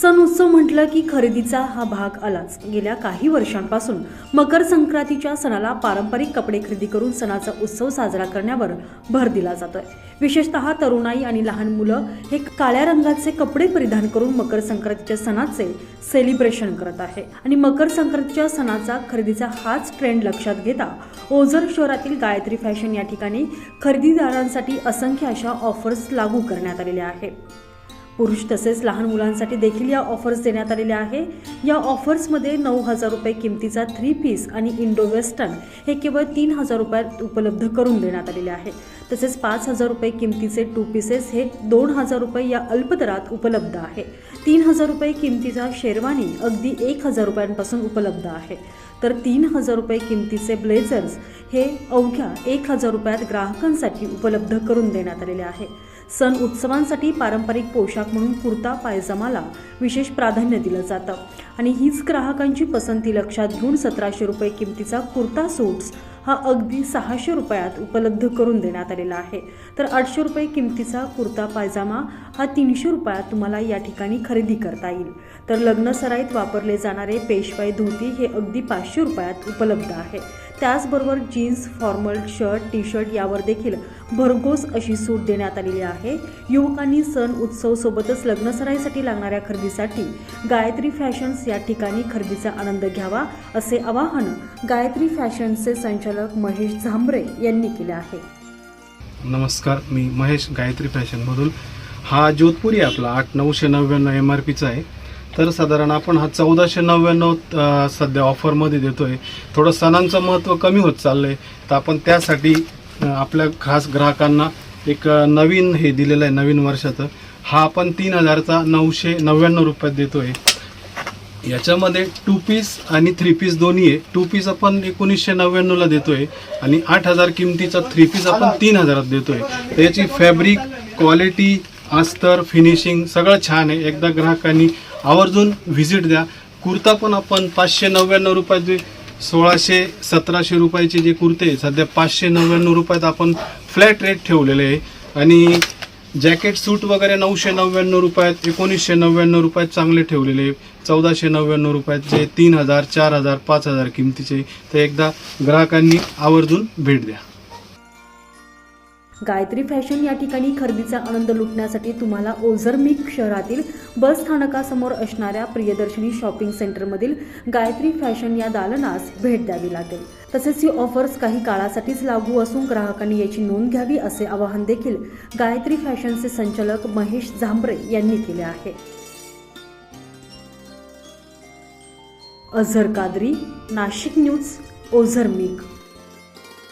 सण उत्सव म्हटलं की खरेदीचा हा भाग आलाच. गेल्या काही वर्षांपासून मकर संक्रांतीच्या सणाला पारंपरिक कपडे खरेदी करून सणाचा उत्सव साजरा करण्यावर भर दिला जातोय. विशेषतः तरुणाई आणि लहान मुलं हे काळ्या रंगाचे कपडे परिधान करून मकर संक्रांतीच्या सणाचे सेलिब्रेशन करत आहे. आणि मकर संक्रांतीच्या सणाचा खरेदीचा हाच ट्रेंड लक्षात घेता ओझर शहरातील गायत्री फॅशन या ठिकाणी खरेदीदारांसाठी असंख्य अशा ऑफर्स लागू करण्यात आलेल्या आहेत. पुरुष तसेच लहान मुलांसाठी देखील या ऑफर्स देण्यात आलेल्या आहे. या ऑफर्समध्ये नऊ हजार रुपये किमतीचा थ्री पीस आणि इंडो वेस्टर्न हे केवळ तीन हजार रुपयात उपलब्ध करून देण्यात आलेले आहे. तसेच पाच हजार रुपये किमतीचे टू पीसेस हे दोन हजार रुपये या अल्पदरात उपलब्ध आहे. तीन हजार रुपये किमतीचा शेरवानी अगदी एक हजार रुपयांपासून उपलब्ध आहे. तर तीन हजार रुपये किमतीचे ब्लेझर्स हे अवघ्या एक हजार रुपयात ग्राहकांसाठी उपलब्ध करून देण्यात आलेले आहे. सण उत्सवांसाठी पारंपरिक पोशाख म्हणून कुर्ता पायजमाला विशेष प्राधान्य दिलं जातं. आणि हीच ग्राहकांची पसंती लक्षात घेऊन सतराशे रुपये किमतीचा कुर्ता सूट्स हा अगदी सहाशे रुपयात उपलब्ध करून देण्यात आलेला आहे. तर आठशे रुपये किमतीचा कुर्ता पायजामा हा तीनशे रुपयात तुम्हाला या ठिकाणी खरेदी करता येईल. तर लग्न सराईत वापरले जाणारे पेशवाई धोती हे अगदी पाचशे रुपयात उपलब्ध आहे. त्याचबरोबर jeans formal shirt T shirt यावर देखील भरघोस अशी सूट देण्यात आलेली आहे. युवकांनी सण उत्सव सोबतच लग्नसराईसाठी लागणाऱ्या खरेदीसाठी गायत्री फॅशन्स या ठिकाणी खरेदीचा आनंद घ्यावा असे आवाहन गायत्री फॅशन्सचे संचालक महेश झांबरे यांनी केले आहे. नमस्कार मी महेश गायत्री फॅशनमधून. हा जोधपुरी आपला आठ नऊशे नव्याण्णव एम आर पीचा आहे. तर साधारण आपण हा चौदाशे नव्याण्णव सध्या ऑफरमध्ये देतो आहे थोडं सणांचं महत्त्व कमी होत चाललं आहे तर आपण त्यासाठी आपल्या खास ग्राहकांना एक नवीन हे दिलेलं आहे नवीन वर्षाचं. हा आपण तीन हजारचा नऊशे नव्याण्णव रुपयात देतो आहे याच्यामध्ये टू पीस आणि थ्री पीस दोन्ही आहे. टू पीस आपण एकोणीसशे नव्याण्णवला देतोय आणि आठ हजार किमतीचा थ्री पीस आपण तीन हजारात देतोय. तर याची फॅब्रिक क्वालिटी अस्तर फिनिशिंग सगळं छान आहे. एकदा ग्राहकांनी आवर्जून व्हिजिट द्या. कुर्ता पण आपण पाचशे नव्याण्णव रुपयाचे सोळाशे सतराशे रुपयाचे जे कुर्ते सध्या पाचशे नव्याण्णव रुपयात आपण फ्लॅट रेट ठेवलेले आहे. आणि जॅकेट सूट वगैरे नऊशे नव्याण्णव रुपयात एकोणीसशे नव्याण्णव रुपयात चांगले ठेवलेले चौदाशे नव्याण्णव रुपयात जे तीन हजार चार हजार पाच हजार किमतीचे तर एकदा ग्राहकांनी आवर्जून भेट द्या. गायत्री फॅशन या ठिकाणी खरेदीचा आनंद लुटण्यासाठी तुम्हाला ओझरमिक शहरातील बस स्थानकासमोर असणाऱ्या प्रियदर्शनी शॉपिंग सेंटरमधील गायत्री फॅशन या दालनास भेट द्यावी लागेल. तसेच ही ऑफर्स काही काळासाठीच लागू असून ग्राहकांनी याची नोंद घ्यावी असे आवाहन देखील गायत्री फॅशनचे संचालक महेश झांबरे यांनी केले आहे. Azhar Qadri Nashik news Ozar meek.